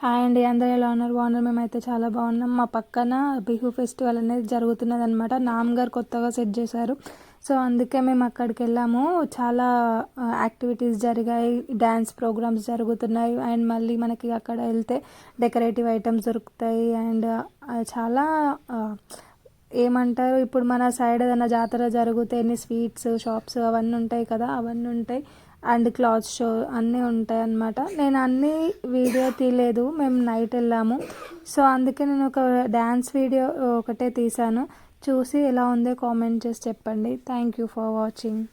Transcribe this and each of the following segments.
Hi అండి అందరూ ఎలా ఉన్నారు? బాగున్నారు? మేమైతే చాలా బాగున్నాం. మా పక్కన బిహు ఫెస్టివల్ అనేది జరుగుతున్నది అనమాట నామ్గారు కొత్తగా సెట్ చేశారు. సో అందుకే మేము అక్కడికి వెళ్ళాము. చాలా యాక్టివిటీస్ జరిగాయి. డ్యాన్స్ ప్రోగ్రామ్స్ జరుగుతున్నాయి. అండ్ మళ్ళీ మనకి అక్కడ వెళ్తే డెకరేటివ్ ఐటమ్స్ దొరుకుతాయి. అండ్ చాలా ఏమంటారు? ఇప్పుడు మన సైడ్ ఏదైనా జాతర జరిగితే ఎన్ని స్వీట్స్ షాప్స్ అవన్నీ ఉంటాయి కదా అవన్నీ ఉంటాయి. అండ్ క్లాత్ షో అన్నీ ఉంటాయి అన్నమాట నేను అన్నీ వీడియో తీయలేదు మేము నైట్ వెళ్ళాము. సో అందుకే నేను ఒక డ్యాన్స్ వీడియో ఒకటే తీశాను. చూసి ఎలా ఉందో కామెంట్ చేసి చెప్పండి. Thank you for watching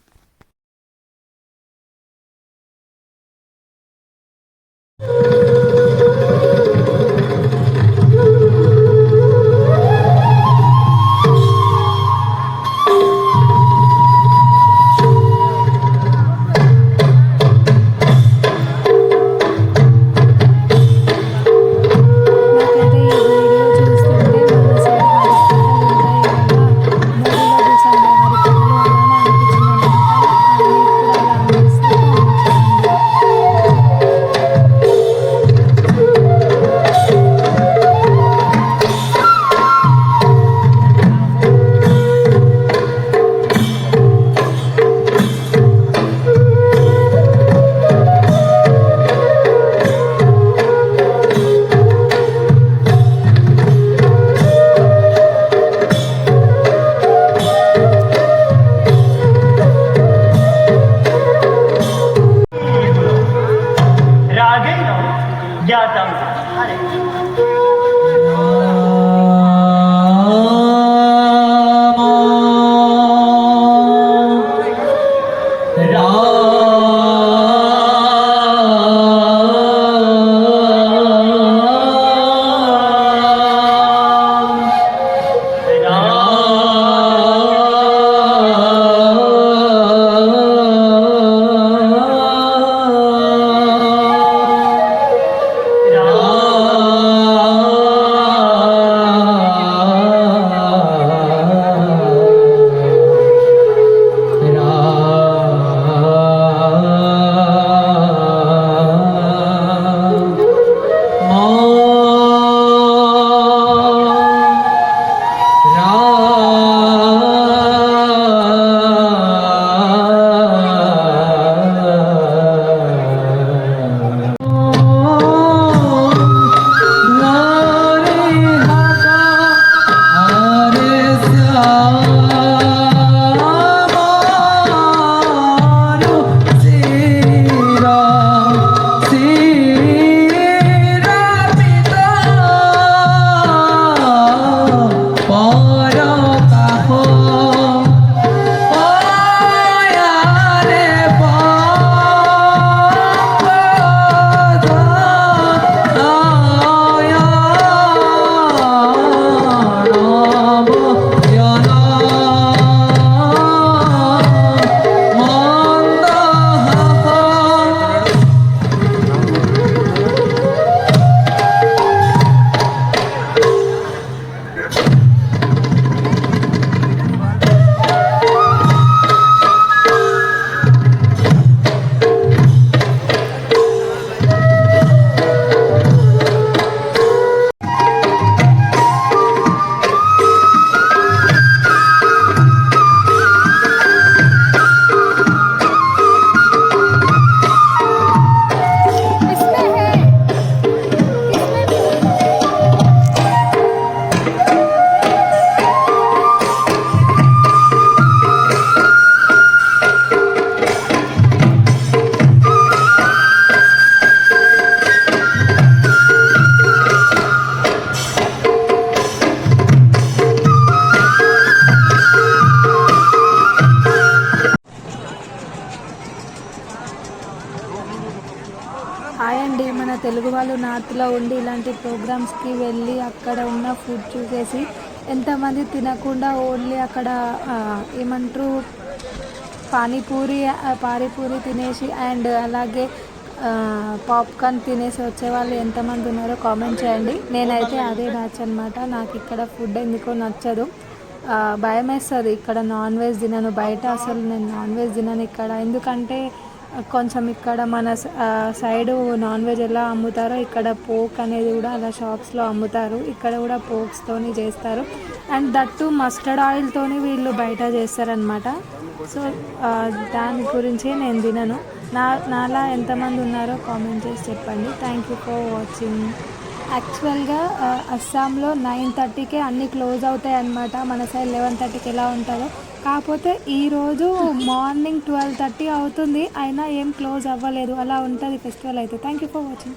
hi అండి. మన తెలుగు వాళ్ళు నార్త్లో ఉండి ఇలాంటి ప్రోగ్రామ్స్కి వెళ్ళి అక్కడ ఉన్న ఫుడ్ చూసేసి ఎంతమంది తినకుండా ఓన్లీ అక్కడ ఏమంటారు పానీపూరి పానీపూరి తినేసి అండ్ అలాగే పాప్కార్న్ తినేసి వచ్చే వాళ్ళు ఎంతమంది ఉన్నారో కామెంట్ చేయండి. నేనైతే అదే బ్యాచ్ అనమాట నాకు ఇక్కడ ఫుడ్ ఎందుకో నచ్చదు. భయం వేస్తుంది ఇక్కడ నాన్ వెజ్ తినను. బయట అసలు నేను నాన్ వెజ్ తినను ఇక్కడ. ఎందుకంటే కొంచెం ఇక్కడ మన సైడ్ సైడు నాన్ వెజ్ ఎలా అమ్ముతారో ఇక్కడ పోక్ అనేది కూడా అలా షాప్స్లో అమ్ముతారు. ఇక్కడ కూడా పోక్స్తోని చేస్తారు. అండ్ దట్టు మస్టర్డ్ ఆయిల్తోని వీళ్ళు బయట చేస్తారనమాట సో దాని గురించి నేను తినను. నా నాలా ఎంతమంది ఉన్నారో కామెంట్ చేసి చెప్పండి. Thank you for watching. యాక్చువల్గా అస్సాంలో నైన్ థర్టీకే అన్నీ క్లోజ్ అవుతాయి అన్నమాట మన సైడ్ లెవెన్ థర్టీకి ఎలా ఉంటుందో కాకపోతే ఈరోజు మార్నింగ్ ట్వెల్వ్ థర్టీ అవుతుంది. అయినా ఏం క్లోజ్ అవ్వలేదు. అలా ఉంటుంది ఫెస్టివల్ అయితే. Thank you for watching.